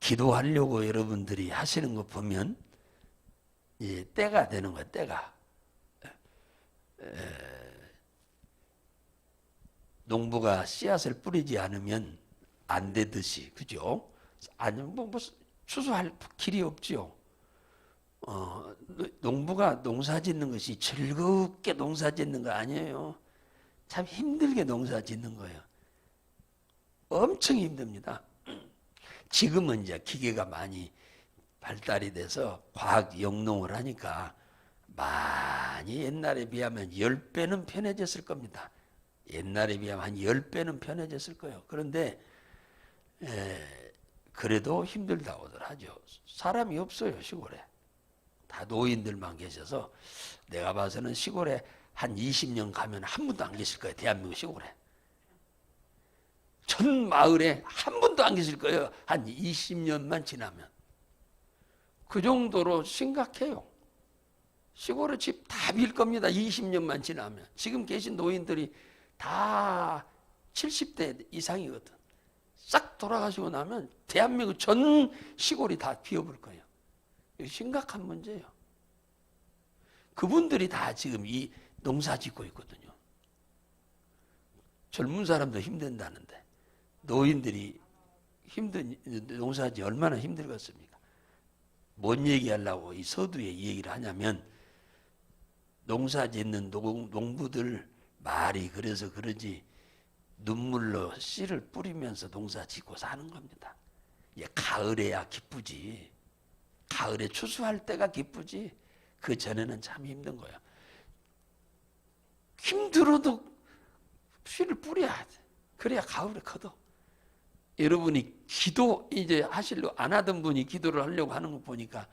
기도하려고 여러분들이 하시는 거 보면 예, 때가 되는 거야 때가 에, 농부가 씨앗을 뿌리지 않으면 안 되듯이 그죠? 아니면 뭐, 뭐 추수할 길이 없지요. 어, 농부가 농사 짓는 것이 즐겁게 농사 짓는 거 아니에요. 참 힘들게 농사 짓는 거예요. 엄청 힘듭니다. 지금은 이제 기계가 많이 발달이 돼서 과학 영농을 하니까 많이 옛날에 비하면 10배는 편해졌을 겁니다. 옛날에 비하면 한 10배는 편해졌을 거예요. 그런데 에, 그래도 힘들다고들 하죠. 사람이 없어요, 시골에. 다 노인들만 계셔서 내가 봐서는 시골에 한 20년 가면 한 분도 안 계실 거예요. 대한민국 시골에. 전 마을에 한 분도 안 계실 거예요. 한 20년만 지나면. 그 정도로 심각해요. 시골에 집 다 빌 겁니다. 20년만 지나면. 지금 계신 노인들이 다 70대 이상이거든. 싹 돌아가시고 나면 대한민국 전 시골이 다 비어볼 거예요. 심각한 문제예요. 그분들이 다 지금 이 농사 짓고 있거든요. 젊은 사람도 힘든다는데 노인들이 힘든 농사지 얼마나 힘들겠습니까? 뭔 얘기하려고 이 서두에 이 얘기를 하냐면 농사 짓는 농, 농부들 말이 그래서 그러지 눈물로 씨를 뿌리면서 농사 짓고 사는 겁니다. 예, 가을에야 기쁘지. 가을에 추수할 때가 기쁘지. 그 전에는 참 힘든 거야. 힘들어도 씨를 뿌려야 돼. 그래야 가을에 커도. 여러분이 기도 이제 하실려 안 하던 분이 기도를 하려고 하는 거 보니까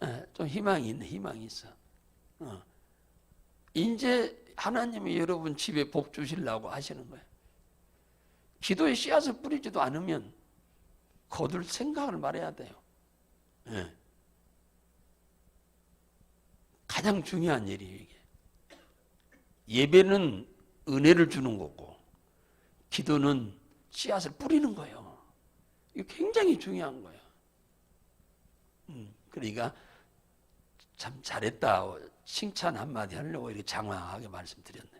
어, 좀 희망이 있네, 희망이 있어. 어. 이제 하나님이 여러분 집에 복 주시려고 하시는 거예요. 기도에 씨앗을 뿌리지도 않으면 거둘 생각을 말해야 돼요. 예. 가장 중요한 일이에요, 이게. 예배는 은혜를 주는 거고, 기도는 씨앗을 뿌리는 거예요. 이거 굉장히 중요한 거예요. 음, 그러니까 참 잘했다. 칭찬 한마디 하려고 이렇게 장황하게 말씀드렸네.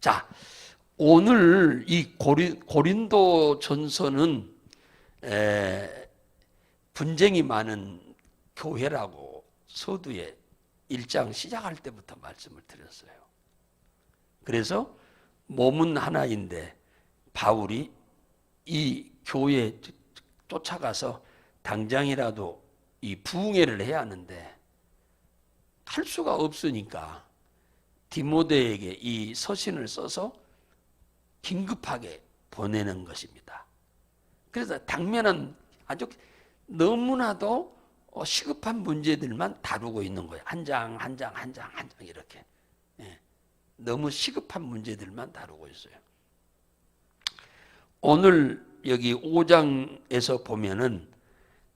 자, 오늘 이 고린, 고린도 전서는 에, 분쟁이 많은 교회라고 서두에 1장 시작할 때부터 말씀을 드렸어요. 그래서 몸은 하나인데 바울이 이 교회에 쫓아가서 당장이라도 이 부흥회를 해야 하는데 할 수가 없으니까 디모데에게 이 서신을 써서 긴급하게 보내는 것입니다. 그래서 당면은 아주 너무나도 어, 시급한 문제들만 다루고 있는 거예요. 한 장, 한 장, 한 장, 한 장 이렇게. 예. 너무 시급한 문제들만 다루고 있어요. 오늘 여기 5장에서 보면은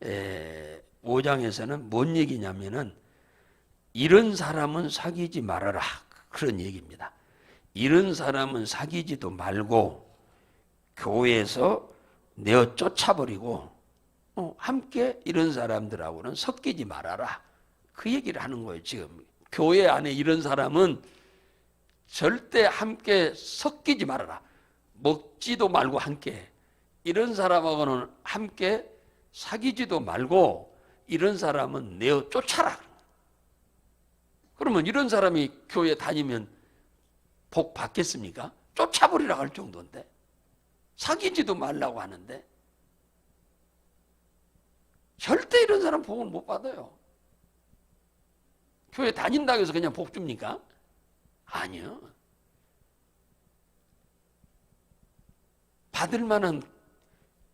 에, 5장에서는 뭔 얘기냐면은 이런 사람은 사귀지 말아라. 그런 얘기입니다. 이런 사람은 사귀지도 말고 교회에서 내어 쫓아버리고 어, 함께 이런 사람들하고는 섞이지 말아라. 그 얘기를 하는 거예요 지금. 교회 안에 이런 사람은 절대 함께 섞이지 말아라 먹지도 말고 함께 이런 사람하고는 함께 사귀지도 말고 이런 사람은 내어 쫓아라 그러면 이런 사람이 교회 다니면 복 받겠습니까? 쫓아버리라 할 정도인데 사귀지도 말라고 하는데 절대 이런 사람 복을 못 받아요. 교회 다닌다고 해서 그냥 복 줍니까? 아니요. 받을 만한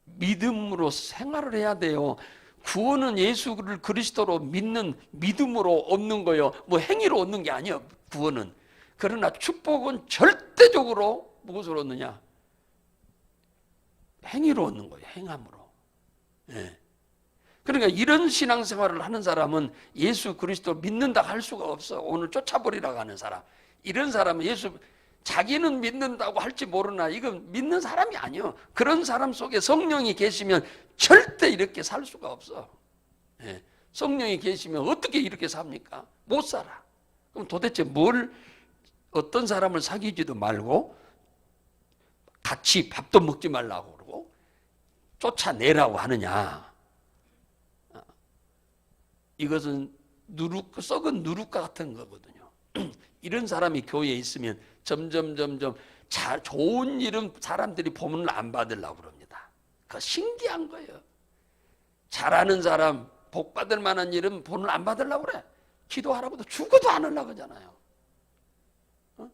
믿음으로 생활을 해야 돼요. 구원은 예수를 그리스도로 믿는 믿음으로 얻는 거요. 뭐 행위로 얻는 게 아니에요. 구원은. 그러나 축복은 절대적으로 무엇으로 얻느냐? 행위로 얻는 거예요. 행함으로. 예. 그러니까 이런 신앙생활을 하는 사람은 예수 그리스도 믿는다 할 수가 없어. 오늘 쫓아버리라고 하는 사람. 이런 사람은 예수 자기는 믿는다고 할지 모르나 이건 믿는 사람이 아니요. 그런 사람 속에 성령이 계시면 절대 이렇게 살 수가 없어. 예. 성령이 계시면 어떻게 이렇게 삽니까? 못 살아. 그럼 도대체 뭘 어떤 사람을 사귀지도 말고 같이 밥도 먹지 말라고 그러고 쫓아내라고 하느냐? 어. 이것은 누룩 썩은 누룩 같은 거거든요. 이런 사람이 교회에 있으면 점점 점점 자, 좋은 일은 사람들이 보문을 안 받으려고 그럽니다. 그 신기한 거예요. 잘하는 사람 복 받을 만한 일은 본을 안 받으려고 그래. 기도하라고도 죽어도 안 하려고 하잖아요. 어?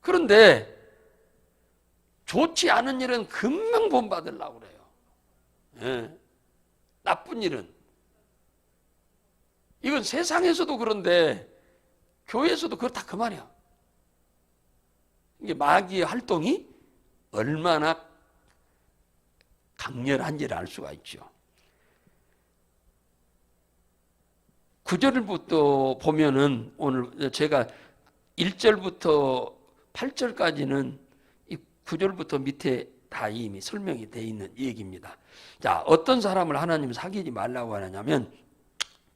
그런데 좋지 않은 일은 금방 본 받으려고 그래요. 예. 나쁜 일은 이건 세상에서도 그런데 교회에서도 그렇다 그 말이야. 이게 마귀의 활동이 얼마나 강렬한지를 알 수가 있죠. 구절부터 보면은 오늘 제가 1절부터 8절까지는 이 9절부터 밑에 다 이미 설명이 돼 있는 얘기입니다. 자, 어떤 사람을 하나님 사귀지 말라고 하느냐면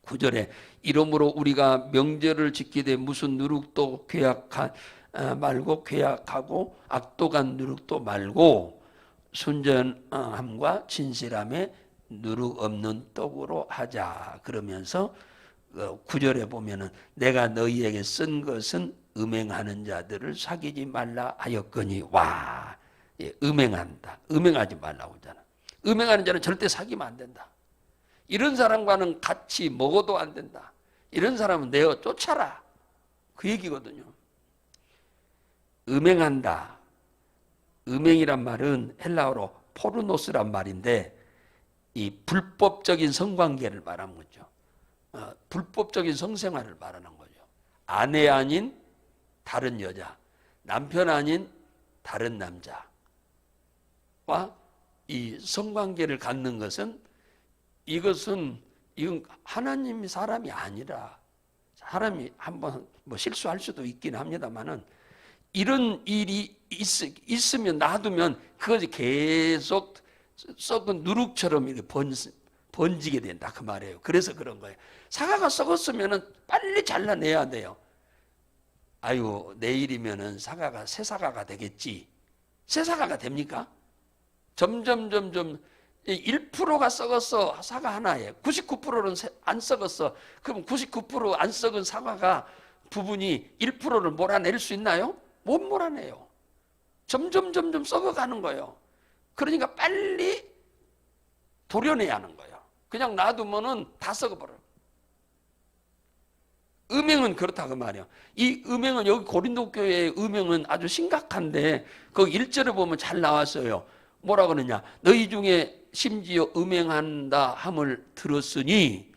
9절에 이러므로 우리가 명절을 지키되 무슨 누룩도 괴악한 어, 말고 괴악하고 악독한 누룩도 말고 순전함과 진실함에 누룩 없는 떡으로 하자. 그러면서 어, 구절에 보면은 내가 너희에게 쓴 것은 음행하는 자들을 사귀지 말라 하였거니 와. 예, 음행한다. 음행하지 말라고 하잖아. 음행하는 자는 절대 사귀면 안 된다. 이런 사람과는 같이 먹어도 안 된다 이런 사람은 내어 쫓아라 그 얘기거든요 음행한다 음행이란 말은 헬라어로 포르노스란 말인데 이 불법적인 성관계를 말하는 거죠. 어, 불법적인 성생활을 말하는 거죠. 아내 아닌 다른 여자, 남편 아닌 다른 남자와 이 성관계를 갖는 것은 이것은 이건 하나님이 사람이 아니라 사람이 한번 뭐 실수할 수도 있긴 합니다만은 이런 일이 있, 으면 놔두면 그것이 계속 썩은 누룩처럼 이렇게 번, 번지게 된다 그 말이에요. 그래서 그런 거예요. 사과가 썩었으면 빨리 잘라내야 돼요. 아유 내일이면은 사과가 새 사과가 되겠지. 새 사과가 됩니까? 점점 점점 1%가 썩었어 사과 하나에 99%는 안 썩었어. 그럼 99%안 썩은 사과가 부분이 1%를 몰아낼 수 있나요? 못 몰아내요. 점점 점점 썩어가는 거예요. 그러니까 빨리 도려내야 하는 거예요. 그냥 놔두면은 다 썩어버려요. 음행은 그렇다 그 말이야. 이 음행은 여기 고린도 교회의 음행은 아주 심각한데 그 1절에 보면 잘 나왔어요. 뭐라 그러냐? 너희 중에 심지어 음행한다 함을 들었으니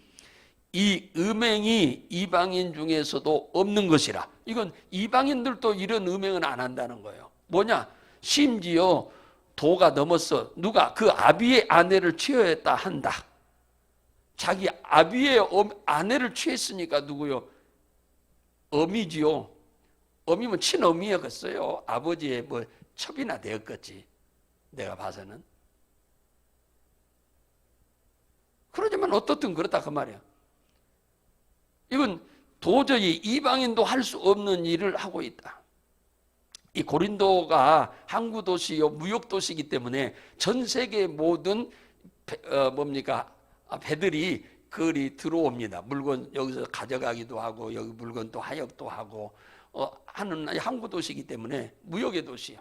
이 음행이 이방인 중에서도 없는 것이라. 이건 이방인들도 이런 음행은 안 한다는 거예요. 뭐냐? 심지어 도가 넘었어. 누가 그 아비의 아내를 취하였다 한다. 자기 아비의 아내를 취했으니까 누구요? 어미지요. 어미면 친어미였겠어요. 아버지의 뭐 첩이나 되었겠지. 내가 봐서는. 그러지만 어떻든 그렇다 그 말이야. 이건 도저히 이방인도 할 수 없는 일을 하고 있다. 이 고린도가 항구 도시요 무역 도시이기 때문에 전 세계 모든 배, 어, 뭡니까 아, 배들이 거리 들어옵니다. 물건 여기서 가져가기도 하고 여기 물건 또 하역도 하고 어, 하는 항구 도시이기 때문에 무역의 도시요.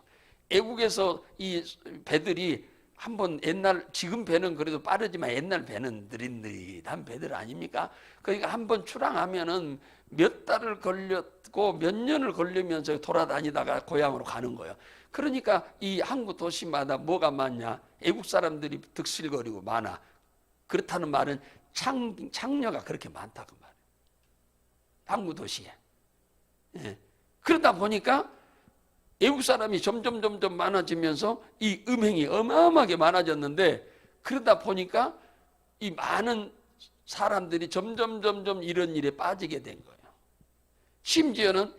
애국에서 이 배들이 한번 옛날 지금 배는 그래도 빠르지만 옛날 배는 느릿느릿한 배들 아닙니까? 그러니까 한 번 출항하면은 몇 달을 걸렸고 몇 년을 걸리면서 돌아다니다가 고향으로 가는 거예요. 그러니까 이 항구 도시마다 뭐가 많냐? 애국 사람들이 득실거리고 많아. 그렇다는 말은 창, 창녀가 그렇게 많다 그 말이에요. 항구 도시에. 예. 그러다 보니까 외국 사람이 점점 점점 많아지면서 이 음행이 어마어마하게 많아졌는데 그러다 보니까 이 많은 사람들이 점점 점점 이런 일에 빠지게 된 거예요. 심지어는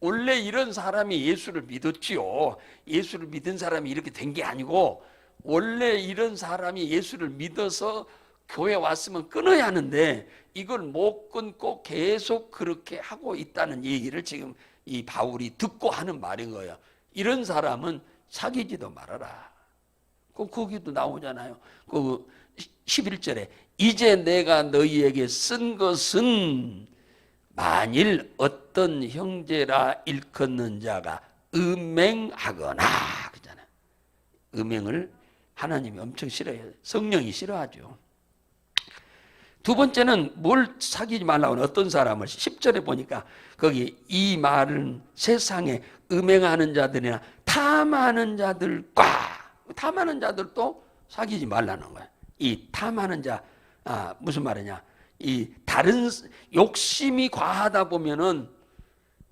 원래 이런 사람이 예수를 믿었지요. 예수를 믿은 사람이 이렇게 된 게 아니고 원래 이런 사람이 예수를 믿어서 교회 왔으면 끊어야 하는데 이걸 못 끊고 계속 그렇게 하고 있다는 얘기를 지금 이 바울이 듣고 하는 말인 거예요. 이런 사람은 사귀지도 말아라. 그 거기도 나오잖아요. 그 11절에 이제 내가 너희에게 쓴 것은 만일 어떤 형제라 일컫는 자가 음행하거나 그잖아요. 음행을 하나님이 엄청 싫어해요. 성령이 싫어하죠. 두 번째는 뭘 사귀지 말라고 하는 어떤 사람을 10절에 보니까 거기 이 말은 세상에 음행하는 자들이나 탐하는 자들과 탐하는 자들도 사귀지 말라는 거야. 이 탐하는 자 아, 무슨 말이냐? 이 다른 욕심이 과하다 보면은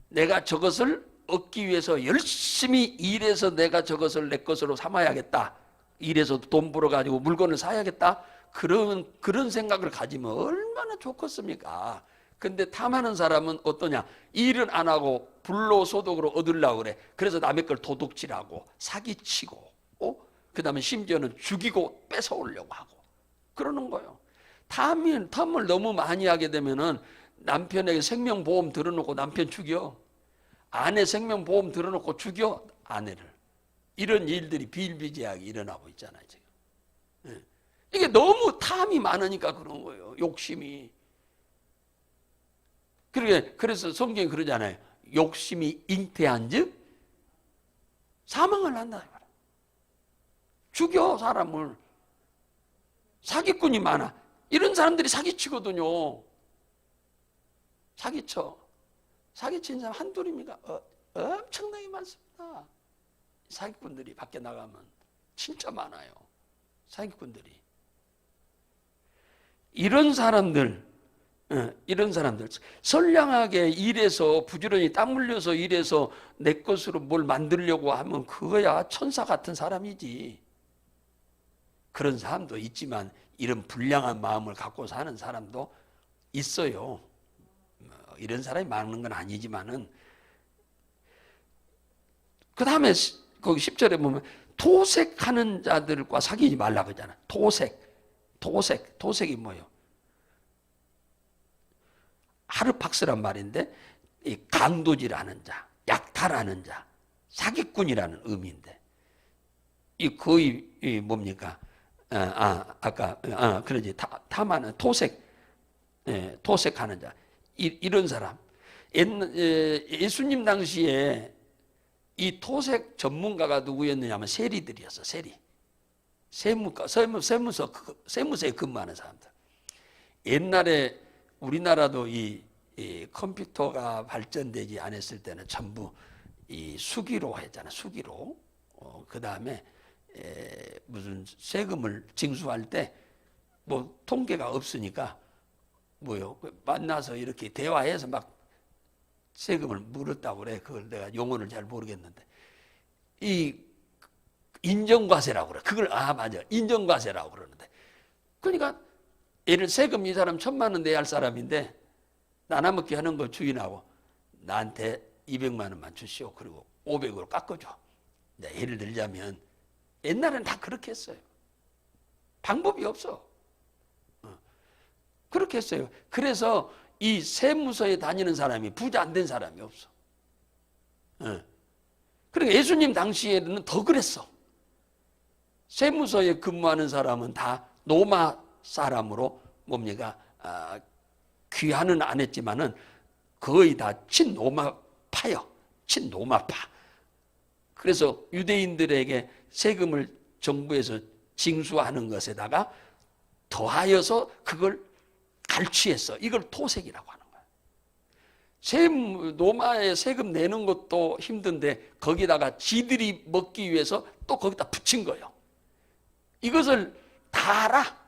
내가 저것을 얻기 위해서 열심히 일해서 내가 저것을 내 것으로 삼아야겠다. 일해서 돈 벌어 가지고 물건을 사야겠다. 그런 그런 생각을 가지면 얼마나 좋겠습니까? 근데 탐하는 사람은 어떠냐? 일은 안 하고 불로 소득으로 얻으려고 그래. 그래서 남의 걸 도둑질하고 사기치고, 어? 그 다음에 심지어는 죽이고 뺏어오려고 하고 그러는 거예요. 탐이 탐을 너무 많이 하게 되면은 남편에게 생명보험 들어놓고 남편 죽여. 아내 생명보험 들어놓고 죽여 아내를. 이런 일들이 비일비재하게 일어나고 있잖아요. 예. 이게 너무 탐이 많으니까 그런 거예요. 욕심이. 그러게 그래서 성경이 그러잖아요. 욕심이 잉태한즉 사망을 한다. 죽여 사람을. 사기꾼이 많아. 이런 사람들이 사기치거든요. 사기쳐. 사기친 사람 한둘입니까? 어, 엄청나게 많습니다. 사기꾼들이 밖에 나가면 진짜 많아요. 사기꾼들이. 이런 사람들, 어, 이런 사람들, 선량하게 일해서 부지런히 땀 흘려서 일해서 내 것으로 뭘 만들려고 하면 그거야 천사 같은 사람이지. 그런 사람도 있지만 이런 불량한 마음을 갖고 사는 사람도 있어요. 뭐 이런 사람이 많은 건 아니지만은 그 다음에 거기 10절에 보면 토색하는 자들과 사귀지 말라 그러잖아. 토색. 토색. 토색이 뭐예요? 하르팍스란 말인데 이 강도질하는 자, 약탈하는 자, 사기꾼이라는 의미인데 이 거의 이 뭡니까? 아, 아 아까 아, 그러지 타, 탐하는 토색, 예, 토색하는 자 이, 이런 사람. 옛, 예, 예수님 당시에 이 토색 전문가가 누구였느냐면 세리들이었어. 세리. 세무과 세무 세무서 그, 세무서에 근무하는 사람들. 옛날에 우리나라도 이, 이 컴퓨터가 발전되지 않았을 때는 전부 이 수기로 했잖아. 수기로. 어, 그 다음에 무슨 세금을 징수할 때 뭐 통계가 없으니까 뭐요 만나서 이렇게 대화해서 막 세금을 물었다고 그래. 그걸 내가 용어를 잘 모르겠는데 이 인정과세라고 그래. 그걸 아 맞아 인정과세라고 그러는데 그러니까 예를 세금 이 사람 천만 원 내야 할 사람인데 나눠먹기 하는 거 주인하고 나한테 200만 원만 주시오. 그리고 500으로 깎아줘. 예를 들자면 옛날에는 다 그렇게 했어요. 방법이 없어. 어. 그렇게 했어요. 그래서 이 세무서에 다니는 사람이 부자 안 된 사람이 없어. 어. 그리고 예수님 당시에는 더 그랬어. 세무서에 근무하는 사람은 다 노마 사람으로 뭡니까? 아, 귀환은 안 했지만은 거의 다 친노마파요. 친노마파. 그래서 유대인들에게 세금을 정부에서 징수하는 것에다가 더하여서 그걸 갈취했어. 이걸 토색이라고 하는 거야. 세금, 노마에 세금 내는 것도 힘든데 거기다가 지들이 먹기 위해서 또 거기다 붙인 거예요. 이것을 다 알아.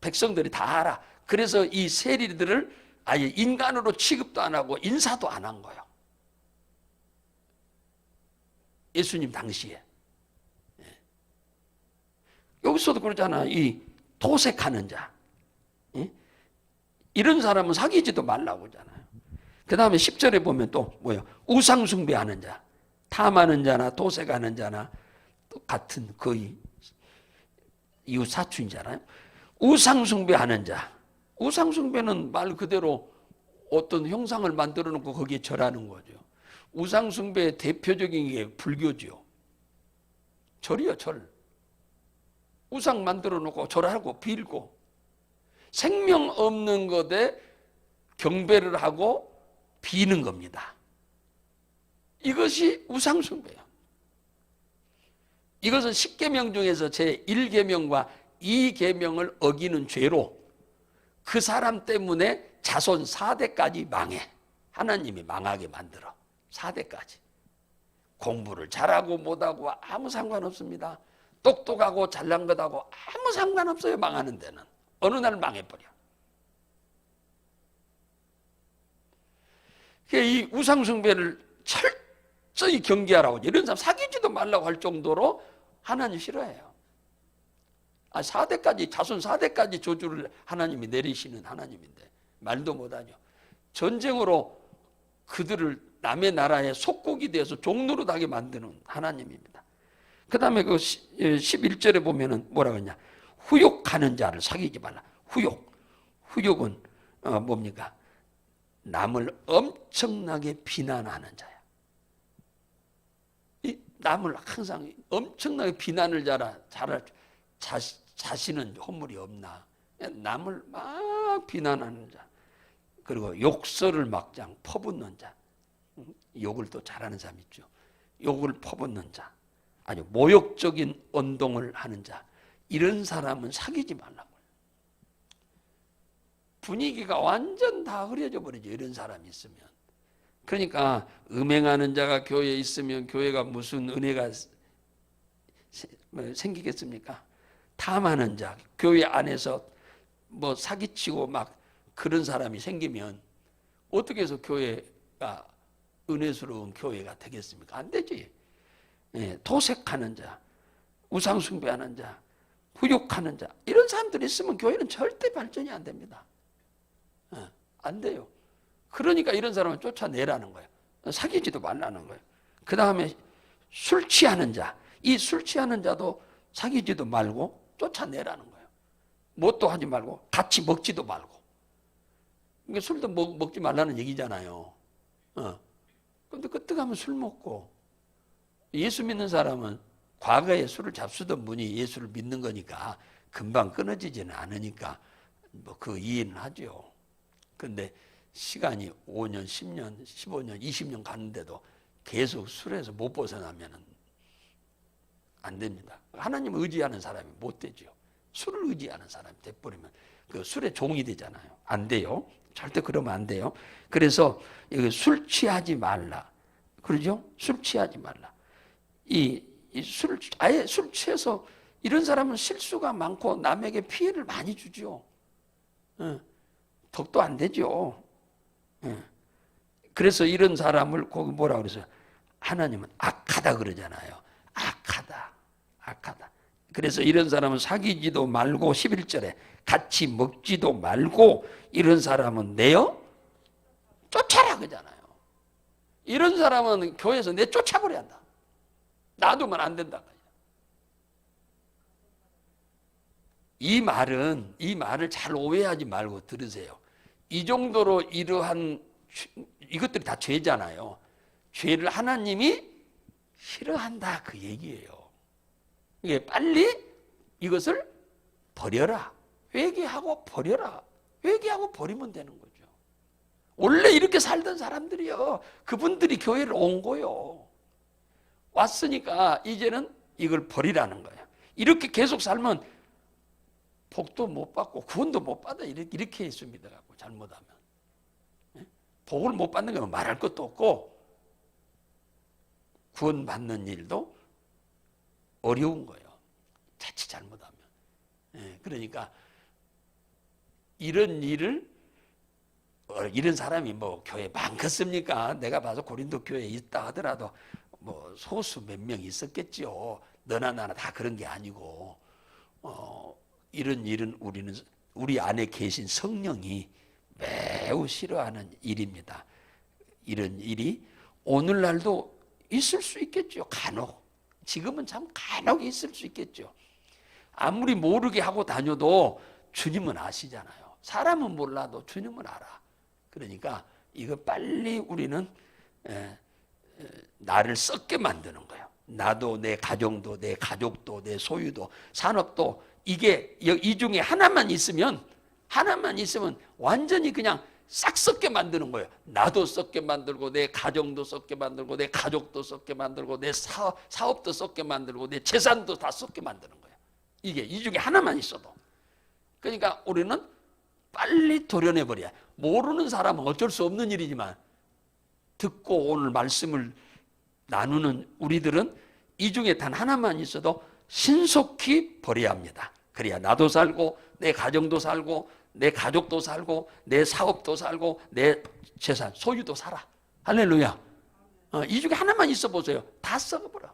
백성들이 다 알아. 그래서 이 세리들을 아예 인간으로 취급도 안 하고 인사도 안 한 거예요. 예수님 당시에. 여기서도 그러잖아. 이 도색하는 자. 이런 사람은 사귀지도 말라고 하잖아요. 그그 다음에 10절에 보면 또 뭐예요? 우상숭배하는 자, 탐하는 자나 도색하는 자나 같은 거의 이웃 사촌이잖아요. 우상숭배하는 자. 우상숭배는 말 그대로 어떤 형상을 만들어 놓고 거기에 절하는 거죠. 우상숭배의 대표적인 게 불교죠. 절이요, 절. 우상 만들어 놓고 절하고 빌고 생명 없는 것에 경배를 하고 비는 겁니다. 이것이 우상숭배예요. 이것은 10계명 중에서 제 1계명과 2계명을 어기는 죄로 그 사람 때문에 자손 4대까지 망해. 하나님이 망하게 만들어. 4대까지. 공부를 잘하고 못하고 아무 상관없습니다. 똑똑하고 잘난 것하고 아무 상관없어요. 망하는 데는. 어느 날 망해버려. 이 우상숭배를 철저히 경계하라고 이런 사람 사귀지도 말라고 할 정도로 하나님 싫어해요. 아, 4대까지, 자손 4대까지 조주를 하나님이 내리시는 하나님인데, 말도 못하죠. 전쟁으로 그들을 남의 나라의 속국이 되어서 종노릇하게 만드는 하나님입니다. 그 다음에 그 11절에 보면은 뭐라고 했냐. 후욕하는 자를 사귀지 말라. 후욕. 후욕은 어, 뭡니까? 남을 엄청나게 비난하는. 이 남을 항상 엄청나게 비난을 잘하, 잘할 자, 자신은 허물이 없나. 남을 막 비난하는 자. 그리고 욕설을 막장 퍼붓는 자. 욕을 또 잘하는 사람 있죠. 욕을 퍼붓는 자. 아주 모욕적인 언동을 하는 자. 이런 사람은 사귀지 말라고. 분위기가 완전 다 흐려져 버리죠. 이런 사람이 있으면. 그러니까 음행하는 자가 교회에 있으면 교회가 무슨 은혜가 뭐 생기겠습니까? 탐하는 자, 교회 안에서 뭐 사기치고 막 그런 사람이 생기면 어떻게 해서 교회가 은혜스러운 교회가 되겠습니까? 안 되지. 예, 도색하는 자, 우상숭배하는 자, 후욕하는 자 이런 사람들이 있으면 교회는 절대 발전이 안 됩니다. 예, 안 돼요. 그러니까 이런 사람을 쫓아내라는 거예요. 사귀지도 말라는 거예요. 그 다음에 술 취하는 자, 이 술 취하는 자도 사귀지도 말고 쫓아내라는 거예요. 뭣도 하지 말고 같이 먹지도 말고. 그러니까 술도 먹, 먹지 말라는 얘기잖아요. 어. 근데 그때 가면 술 먹고 예수 믿는 사람은 과거에 술을 잡수던 분이 예수를 믿는 거니까 금방 끊어지지는 않으니까 뭐 그 이해는 하죠. 근데 시간이 5년, 10년, 15년, 20년 가는데도 계속 술에서 못 벗어나면은 안 됩니다. 하나님 의지하는 사람이 못 되죠. 술을 의지하는 사람이 돼버리면 그 술의 종이 되잖아요. 안 돼요. 절대 그러면 안 돼요. 그래서 술 취하지 말라. 그러죠? 술 취하지 말라. 이, 이 술, 아예 술 취해서 이런 사람은 실수가 많고 남에게 피해를 많이 주죠. 예. 덕도 안 되죠. 예. 그래서 이런 사람을 거기 뭐라 그래서 하나님은 악하다 그러잖아요. 악하다. 악하다. 그래서 이런 사람은 사귀지도 말고 11절에 같이 먹지도 말고 이런 사람은 내어 쫓아라 그잖아요. 이런 사람은 교회에서 내 쫓아버려야 한다. 놔두면 안 된다. 이 말은 이 말을 잘 오해하지 말고 들으세요. 이 정도로 이러한 이것들이 다 죄잖아요. 죄를 하나님이 싫어한다 그 얘기예요. 이게 빨리 이것을 버려라. 회개하고 버려라. 회개하고 버리면 되는 거죠. 원래 이렇게 살던 사람들이요. 그분들이 교회를 온 거요. 왔으니까 이제는 이걸 버리라는 거예요. 이렇게 계속 살면 복도 못 받고 구원도 못 받아 이렇게, 이렇게 있습니다. 잘못하면 예? 복을 못 받는 건 말할 것도 없고 구원 받는 일도 어려운 거예요. 자칫 잘못하면. 예, 그러니까 이런 일을 어, 이런 사람이 뭐 교회 많겠습니까? 내가 봐서 고린도 교회에 있다 하더라도 뭐 소수 몇 명 있었겠지요. 너나 나나 다 그런 게 아니고 어, 이런 일은 우리는 우리 안에 계신 성령이 매우 싫어하는 일입니다. 이런 일이 오늘날도 있을 수 있겠죠. 간혹. 지금은 참 간혹 있을 수 있겠죠. 아무리 모르게 하고 다녀도 주님은 아시잖아요. 사람은 몰라도 주님은 알아. 그러니까 이거 빨리 우리는 에, 에, 나를 썩게 만드는 거예요. 나도 내 가정도 내 가족도 내 소유도 산업도 이게 이- 이 중에 하나만 있으면 하나만 있으면 완전히 그냥 싹 썩게 만드는 거예요. 나도 썩게 만들고 내 가정도 썩게 만들고 내 가족도 썩게 만들고 내 사업, 사업도 썩게 만들고 내 재산도 다 썩게 만드는 거예요. 이게 이 중에 하나만 있어도. 그러니까 우리는 빨리 도려내 버려야. 모르는 사람은 어쩔 수 없는 일이지만 듣고 오늘 말씀을 나누는 우리들은 이 중에 단 하나만 있어도 신속히 버려야 합니다. 그래야 나도 살고 내 가정도 살고 내 가족도 살고 내 사업도 살고 내 재산 소유도 살아. 할렐루야. 어, 이 중에 하나만 있어 보세요. 다 썩어버려.